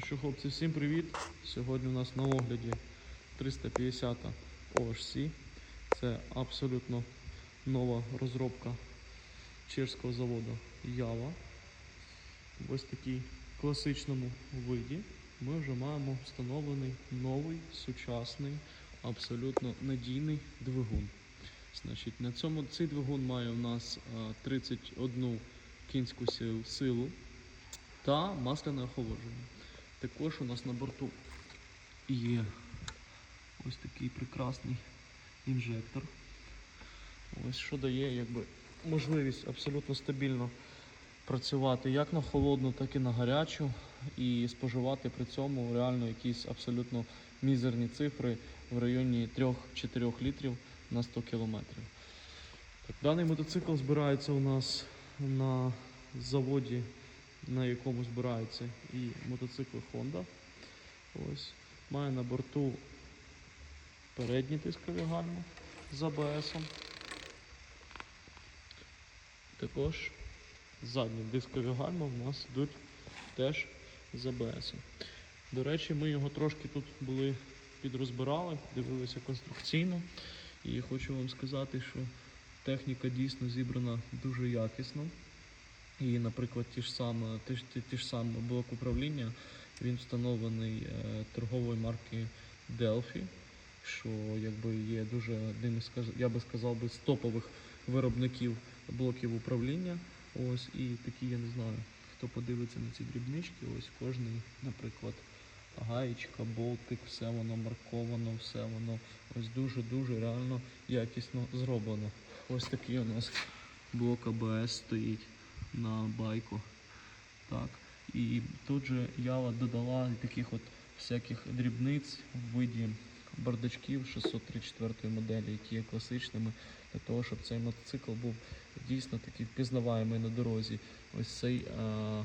Ну що, хлопці, всім привіт! Сьогодні у нас на огляді 350 OHC. Це абсолютно нова розробка чешського заводу Ява. В ось такій класичному виді ми вже маємо встановлений новий сучасний, абсолютно надійний двигун. Значить, на цьому цей двигун має у нас 31 кінську силу та масляне охолодження. Також у нас на борту є ось такий прекрасний інжектор. Ось що дає якби, можливість абсолютно стабільно працювати як на холодну, так і на гарячу, і споживати при цьому реально якісь абсолютно мізерні цифри в районі 3-4 літрів на 100 кілометрів. Даний мотоцикл збирається у нас на заводі на якому збираються і мотоцикли Honda. Ось. Має на борту передні тискові гальма з АБС. Також задні дискові гальма в нас йдуть теж з АБС. До речі, ми його трошки тут були підрозбирали, дивилися конструкційно. І хочу вам сказати, що техніка дійсно зібрана дуже якісно. І, наприклад, ті ж саме, ті, ті, ті ж саме блок управління, він встановлений е, торгової марки Delphi, що якби є дуже одним із я би сказав би з топових виробників блоків управління. Ось і такі, я не знаю, хто подивиться на ці дрібнички, ось кожний, наприклад, гаєчка, болтик, все воно марковано, все воно ось дуже-дуже реально якісно зроблено. Ось такий у нас блок АБС стоїть на байку. Так. І тут же Ява додала таких от всяких дрібниць в виді бардачків 634 моделі, які є класичними, для того, щоб цей мотоцикл був дійсно такий впізнаваємий на дорозі. Ось цей е,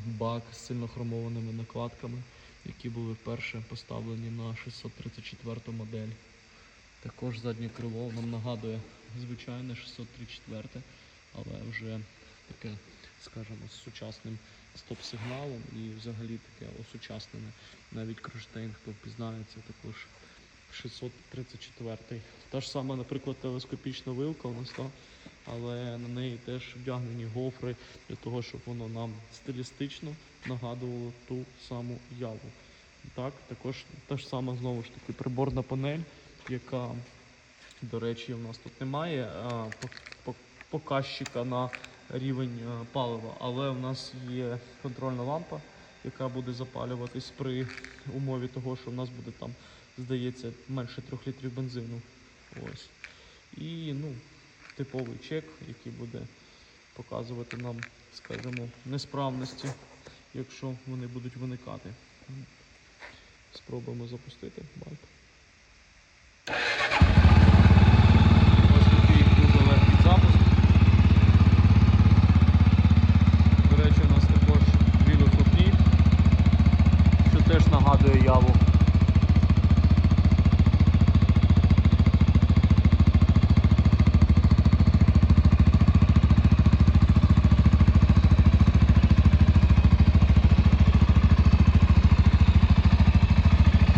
бак з сильно хромованими накладками, які були вперше поставлені на 634 модель. Також заднє крило нам нагадує звичайне 634, але вже таке, скажімо, з сучасним стоп-сигналом і взагалі таке осучаснене. Навіть кронштейн, хто впізнає, це також 634. Та ж сама, наприклад, телескопічна вилка у нас, та, але на неї теж вдягнені гофри для того, щоб воно нам стилістично нагадувало ту саму яву. Так, також та ж сама знову ж таки приборна панель, яка, до речі, у нас тут немає а, по- по- показчика на рівень палива, але у нас є контрольна лампа, яка буде запалюватись при умові того, що в нас буде там, здається, менше 3 літрів бензину. Ось. І ну, типовий чек, який буде показувати нам, скажімо, несправності, якщо вони будуть виникати. Спробуємо запустити байк. Ось такий дуже легкий запуск. До речі, у нас також дві вихлопні, що теж нагадує яву.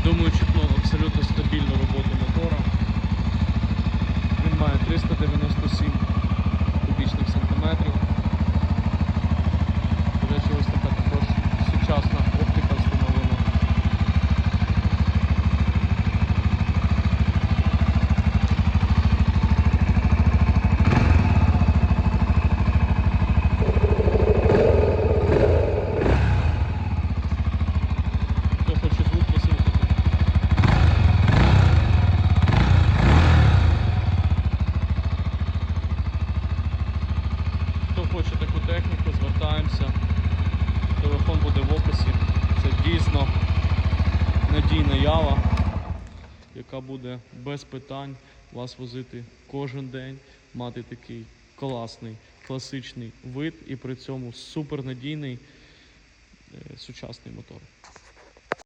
Думаю, чутно абсолютно стабільну роботу мотора. Він має 397 кубічних сантиметрів. До речі, ось така також сучасна оптика встановлена. Хто хоче звук послухати? Хто хоче таку техніку, звертаємося. Телефон буде в описі. Це дійсно надійна ява, яка буде без питань вас возити кожен день, мати такий класний, класичний вид і при цьому супернадійний е, сучасний мотор.